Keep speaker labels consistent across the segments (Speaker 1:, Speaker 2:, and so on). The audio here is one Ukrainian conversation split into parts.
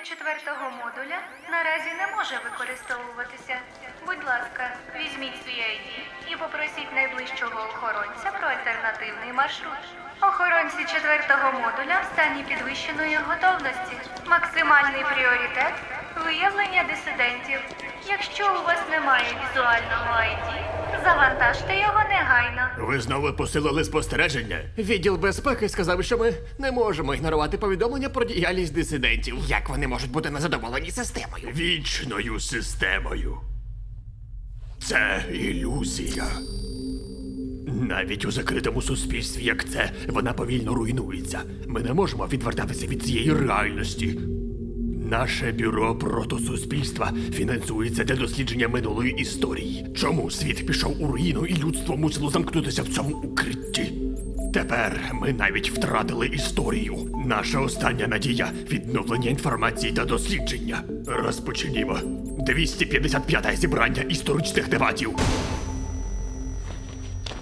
Speaker 1: четвертого модуля наразі не може використовуватися. Будь ласка, візьміть свій ID і попросіть найближчого охоронця про альтернативний маршрут. Охоронці четвертого модуля в стані підвищеної готовності. Максимальний пріоритет виявлення дисидентів. Якщо у вас немає візуального ID, завантажте його негайно.
Speaker 2: Ви знову посилили спостереження?
Speaker 3: Відділ безпеки сказав, що ми не можемо ігнорувати повідомлення про діяльність дисидентів. Як вони можуть бути незадоволені системою?
Speaker 2: Вічною системою. Це ілюзія. Навіть у закритому суспільстві, як це, вона повільно руйнується. Ми не можемо відвертатися від цієї реальності. Наше бюро протосуспільства фінансується для дослідження минулої історії. Чому світ пішов у руїну і людство мусило замкнутися в цьому укритті? Тепер ми навіть втратили історію. Наша остання надія відновлення інформації та дослідження. Розпочнімо. 255-те зібрання історичних дебатів.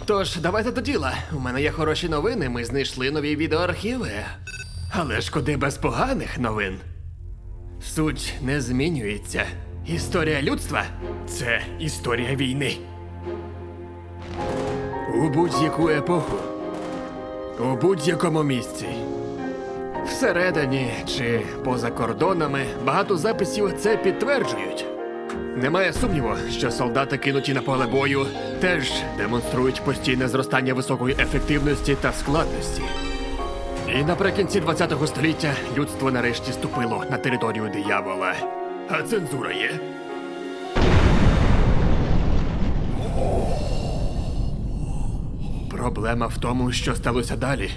Speaker 3: Тож, давайте до діла. У мене є хороші новини, ми знайшли нові відеоархіви. Але ж куди без поганих новин? Суть не змінюється. Історія людства
Speaker 2: Це історія війни.
Speaker 3: у будь-яку епоху, у будь-якому місці. Всередині чи поза кордонами багато записів це підтверджують. Немає сумніву, що солдати, кинуті на поле бою, теж демонструють постійне зростання високої ефективності та складності. І наприкінці ХХ століття людство нарешті ступило на територію диявола.
Speaker 2: А цензура є?
Speaker 3: Проблема в тому, що сталося далі.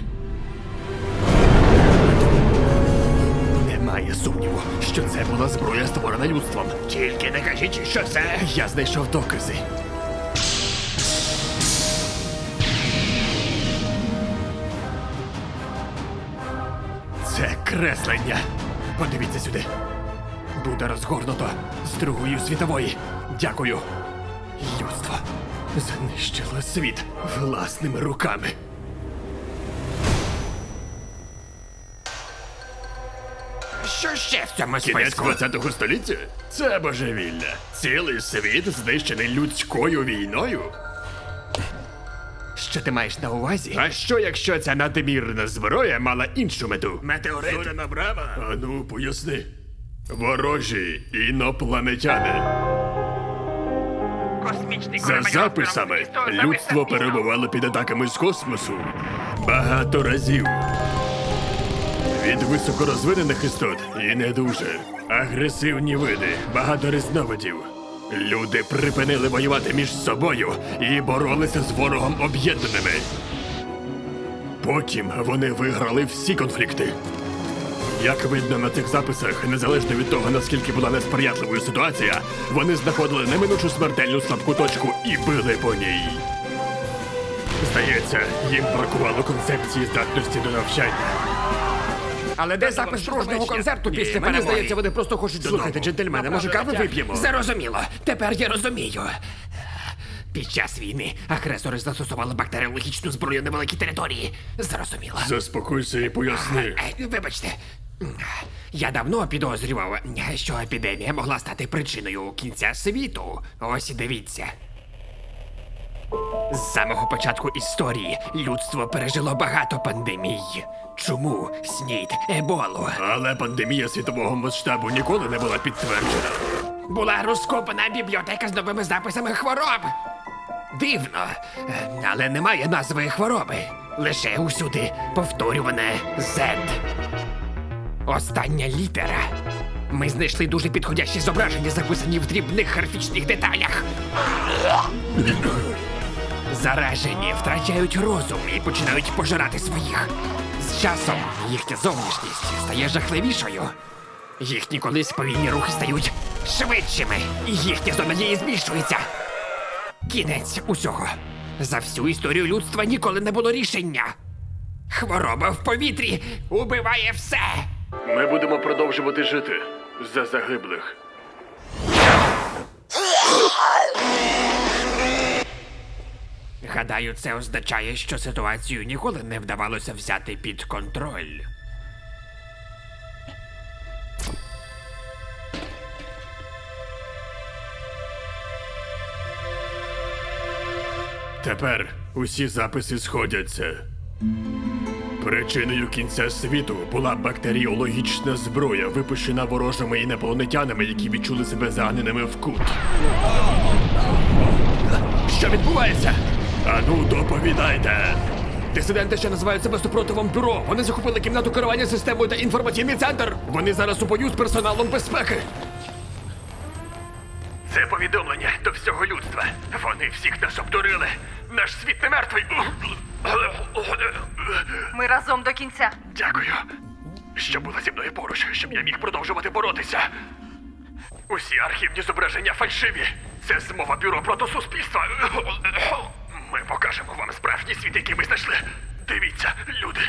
Speaker 3: Немає сумніву, що це була зброя створена людством.
Speaker 2: Тільки не кажіть, що це.
Speaker 3: Я знайшов докази. Креслення. Подивіться сюди. Буде розгорнуто з Другої світової. Дякую. Людство знищило світ власними руками.
Speaker 4: Що ще в цьому
Speaker 2: Кінець
Speaker 4: списку?
Speaker 2: 20 століття? Це божевілля. Цілий світ знищений людською війною.
Speaker 3: Що ти маєш на увазі?
Speaker 2: А що, якщо ця надмірна зброя мала іншу мету? Метеорит? Зоряна брама? Ану, поясни. Ворожі інопланетяни.
Speaker 4: Космічний
Speaker 2: За записами, людство перебувало під атаками з космосу багато разів. Від високорозвинених істот і не дуже. Агресивні види, багато різновидів. Люди припинили воювати між собою і боролися з ворогом об'єднаними. Потім вони виграли всі конфлікти. Як видно на цих записах, незалежно від того, наскільки була несприятливою ситуація, вони знаходили неминучу смертельну слабку точку і били по ній. Здається, їм бракувало концепції здатності до навчання.
Speaker 4: Але де запис дружнього концерту після
Speaker 2: мені?
Speaker 3: Здається, вони просто хочуть слухати, джентльмени. Може, кави вип'ємо?
Speaker 4: Зрозуміло. Тепер я розумію. Під час війни агресори застосували бактеріологічну зброю на великій території. Зрозуміло.
Speaker 2: Заспокойся і поясни.
Speaker 4: Е, Вибачте. Я давно підозрював, що епідемія могла стати причиною кінця світу. Ось і дивіться. З самого початку історії людство пережило багато пандемій. Чому снід, еболу?
Speaker 2: Але пандемія світового масштабу ніколи не була підтверджена.
Speaker 4: Була розкопана бібліотека з новими записами хвороб. Дивно, е, але немає назви хвороби. Лише усюди повторюване Z. Остання літера. Ми знайшли дуже підходящі зображення, записані в дрібних графічних деталях. Заражені втрачають розум і починають пожирати своїх. З часом їхня зовнішність стає жахливішою. Їхні колись повільні рухи стають швидшими, і їхня зона дії збільшується. Кінець усього. За всю історію людства ніколи не було рішення. Хвороба в повітрі убиває все.
Speaker 2: Ми будемо продовжувати жити за загиблих.
Speaker 4: Гадаю, це означає, що ситуацію ніколи не вдавалося взяти під контроль.
Speaker 2: Тепер усі записи сходяться. Причиною кінця світу була бактеріологічна зброя, випущена ворожими інопланетянами, які відчули себе заганеними в кут.
Speaker 3: Що відбувається?
Speaker 2: Ану, доповідайте!
Speaker 3: Дисиденти, що називають себе супротивом бюро. Вони захопили кімнату керування системою та інформаційний центр. Вони зараз у бою з персоналом безпеки.
Speaker 2: Це повідомлення до всього людства. Вони всіх нас обдурили. Наш світ не мертвий.
Speaker 1: Ми разом до кінця.
Speaker 2: Дякую, що була зі мною поруч, щоб я міг продовжувати боротися. Усі архівні зображення фальшиві. Це змова бюро проти суспільства. Ми покажемо вам справжній світ, який ми знайшли. Дивіться, люди.